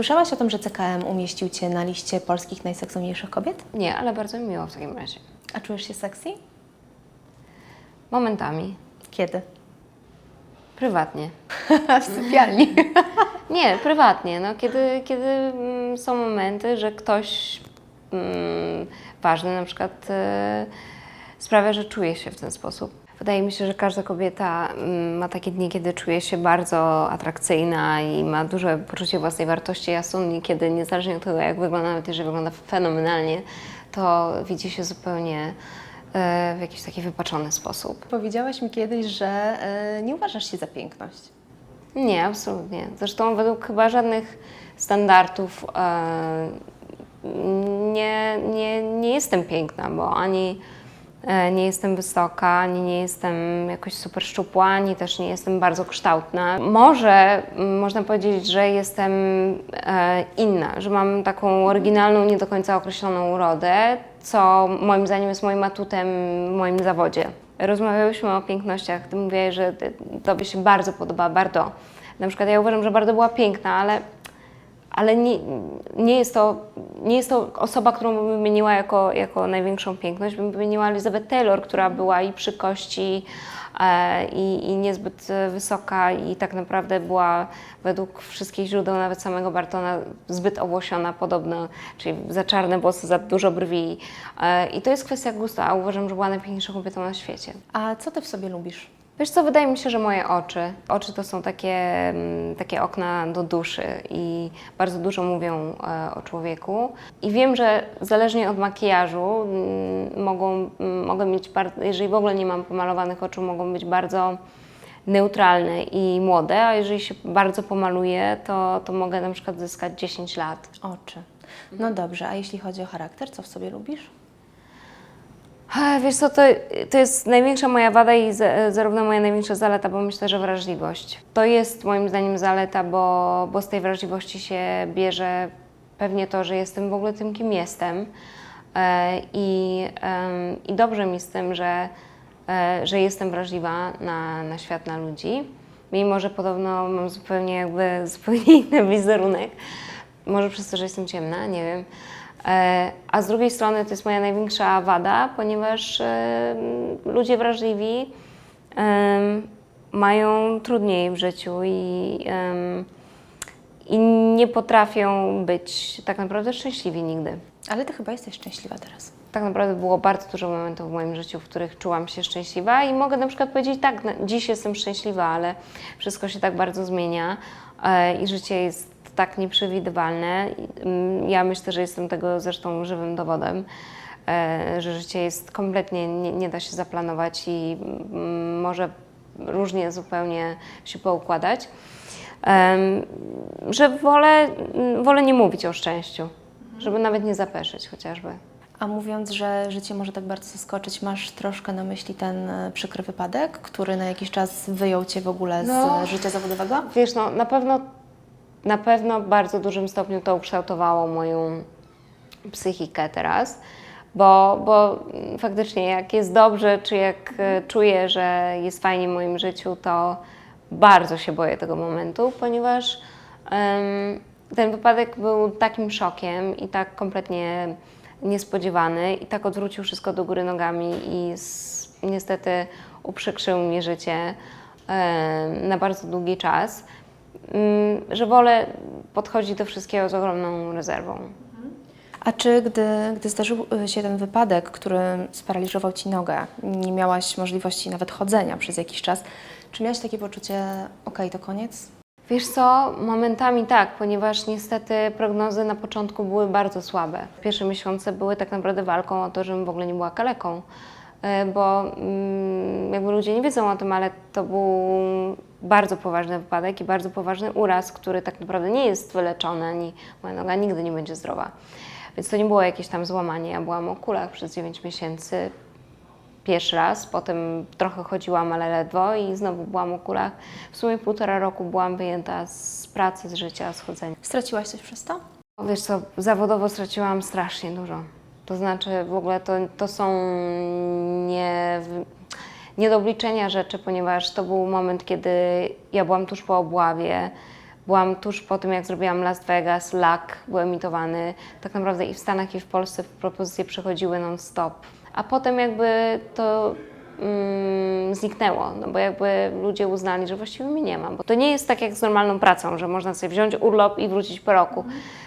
Słyszałaś o tym, że CKM umieścił Cię na liście polskich najseksowniejszych kobiet? Nie, ale bardzo mi miło w takim razie. A czujesz się sexy? Momentami. Kiedy? Prywatnie. w sypialni. Nie, prywatnie. No, kiedy kiedy mm, są momenty, że ktoś mm, ważny na przykład e, sprawia, że czuje się w ten sposób. Wydaje mi się, że każda kobieta mm, ma takie dni, kiedy czuje się bardzo atrakcyjna i ma duże poczucie własnej wartości, a są dni, kiedy niezależnie od tego, jak wygląda, nawet jeżeli wygląda fenomenalnie, to widzi się zupełnie e, w jakiś taki wypaczony sposób. Powiedziałaś mi kiedyś, że e, nie uważasz się za piękność. Nie, absolutnie. Zresztą według chyba żadnych standardów e, nie, nie, nie jestem piękna, bo ani nie jestem wysoka, ani nie jestem jakoś super szczupła, ani też nie jestem bardzo kształtna. Może można powiedzieć, że jestem e, inna, że mam taką oryginalną, nie do końca określoną urodę, co moim zdaniem jest moim atutem w moim zawodzie. Rozmawiałyśmy o pięknościach, ty mówiłaś, że tobie się bardzo podoba Bardo. Na przykład ja uważam, że Bardo była piękna, ale ale nie, nie, jest to, nie jest to osoba, którą bym wymieniła jako, jako największą piękność. Bym wymieniła Elizabeth Taylor, która była i przy kości, e, i, i niezbyt wysoka i tak naprawdę była według wszystkich źródeł, nawet samego Bartona, zbyt owłosiona podobno, czyli za czarne włosy, za dużo brwi. E, I to jest kwestia gustu, a uważam, że była najpiękniejszą kobietą na świecie. A co Ty w sobie lubisz? Wiesz co, wydaje mi się, że moje oczy. Oczy to są takie, mm, takie okna do duszy i bardzo dużo mówią e, o człowieku. I wiem, że zależnie od makijażu mm, mogą, mm, mogę mieć, jeżeli w ogóle nie mam pomalowanych oczu, mogą być bardzo neutralne i młode, a jeżeli się bardzo pomaluję, to, to mogę na przykład zyskać 10 lat. Oczy. No dobrze, a jeśli chodzi o charakter, co w sobie lubisz? Wiesz co, to, to jest największa moja wada i z- zarówno moja największa zaleta, bo myślę, że wrażliwość. To jest moim zdaniem zaleta, bo, bo z tej wrażliwości się bierze pewnie to, że jestem w ogóle tym, kim jestem. E, I, i dobrze mi z tym, że, e, że jestem wrażliwa na, na świat, na ludzi. Mimo, że podobno mam zupełnie jakby zupełnie inny wizerunek. Może przez to, że jestem ciemna, nie wiem. E, A z drugiej strony to jest moja największa wada, ponieważ e, ludzie wrażliwi em, mają trudniej w życiu i, i nie potrafią być tak naprawdę szczęśliwi nigdy. Ale Ty chyba jesteś szczęśliwa teraz. Tak naprawdę było bardzo dużo momentów w moim życiu, w których czułam się szczęśliwa i mogę na przykład powiedzieć tak, dziś jestem szczęśliwa, ale wszystko się tak bardzo zmienia e, i życie jest tak nieprzewidywalne. Mm, Ja myślę, że jestem tego zresztą żywym dowodem, e, że życie jest kompletnie, nie, nie da się zaplanować i mm, może różnie zupełnie się poukładać. Że wolę, wolę nie mówić o szczęściu, żeby nawet nie zapeszyć chociażby. A mówiąc, że życie może tak bardzo zaskoczyć, masz troszkę na myśli ten e, przykry wypadek, który na jakiś czas wyjął Cię w ogóle z No. życia zawodowego? Wiesz, no na pewno, na pewno w bardzo dużym stopniu to ukształtowało moją psychikę teraz, bo, bo faktycznie jak jest dobrze, czy jak e, czuję, że jest fajnie w moim życiu, to bardzo się boję tego momentu, ponieważ em, ten wypadek był takim szokiem i tak kompletnie niespodziewany i tak odwrócił wszystko do góry nogami i s- niestety uprzykrzył mi życie em, na bardzo długi czas, że wolę podchodzić do wszystkiego z ogromną rezerwą. A czy gdy, gdy zdarzył e, się ten wypadek, który sparaliżował Ci nogę, nie miałaś możliwości nawet chodzenia przez jakiś czas, czy miałaś takie poczucie, okej, to koniec? Wiesz co, momentami tak, ponieważ niestety prognozy na początku były bardzo słabe. Pierwsze miesiące były tak naprawdę walką o to, żebym w ogóle nie była kaleką, E, bo mm, jakby ludzie nie wiedzą o tym, ale to był bardzo poważny wypadek i bardzo poważny uraz, który tak naprawdę nie jest wyleczony, ani moja noga nigdy nie będzie zdrowa. Więc to nie było jakieś tam złamanie. Ja byłam o kulach przez 9 miesięcy, pierwszy raz, potem trochę chodziłam, ale ledwo i znowu byłam o kulach. W sumie półtora roku byłam wyjęta z pracy, z życia, z chodzenia. Straciłaś coś przez to? Wiesz co, zawodowo straciłam strasznie dużo. To znaczy w ogóle to, to są nie, nie do obliczenia rzeczy, ponieważ to był moment, kiedy ja byłam tuż po obławie. Byłam tuż po tym, jak zrobiłam Las Vegas, Luck był emitowany. Tak naprawdę i w Stanach, i w Polsce propozycje przychodziły non-stop. A potem jakby to mm, zniknęło, no bo jakby ludzie uznali, że właściwie mnie nie ma. Bo to nie jest tak jak z normalną pracą, że można sobie wziąć urlop i wrócić po roku.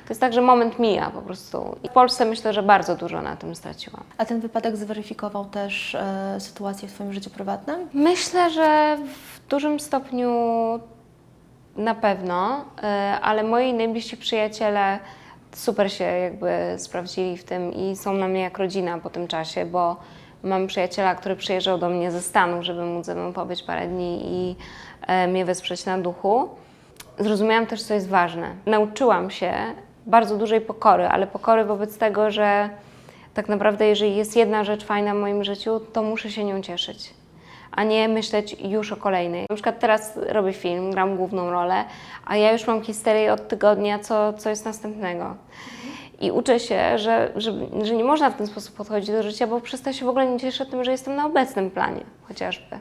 To jest tak, że moment mija po prostu. I w Polsce myślę, że bardzo dużo na tym straciłam. A ten wypadek zweryfikował też e, sytuację w Twoim życiu prywatnym? Myślę, że w dużym stopniu na pewno, e, ale moi najbliżsi przyjaciele super się jakby sprawdzili w tym i są na mnie jak rodzina po tym czasie, bo mam przyjaciela, który przyjeżdżał do mnie ze Stanów, żeby móc ze mną pobyć parę dni i e, mnie wesprzeć na duchu. Zrozumiałam też, co jest ważne. Nauczyłam się bardzo dużej pokory, ale pokory wobec tego, że tak naprawdę, jeżeli jest jedna rzecz fajna w moim życiu, to muszę się nią cieszyć, a nie myśleć już o kolejnej. Na przykład teraz robię film, gram główną rolę, a ja już mam histerię od tygodnia, co, co jest następnego. I uczę się, że, że, że nie można w ten sposób podchodzić do życia, bo przestaję się w ogóle nie cieszę tym, że jestem na obecnym planie chociażby.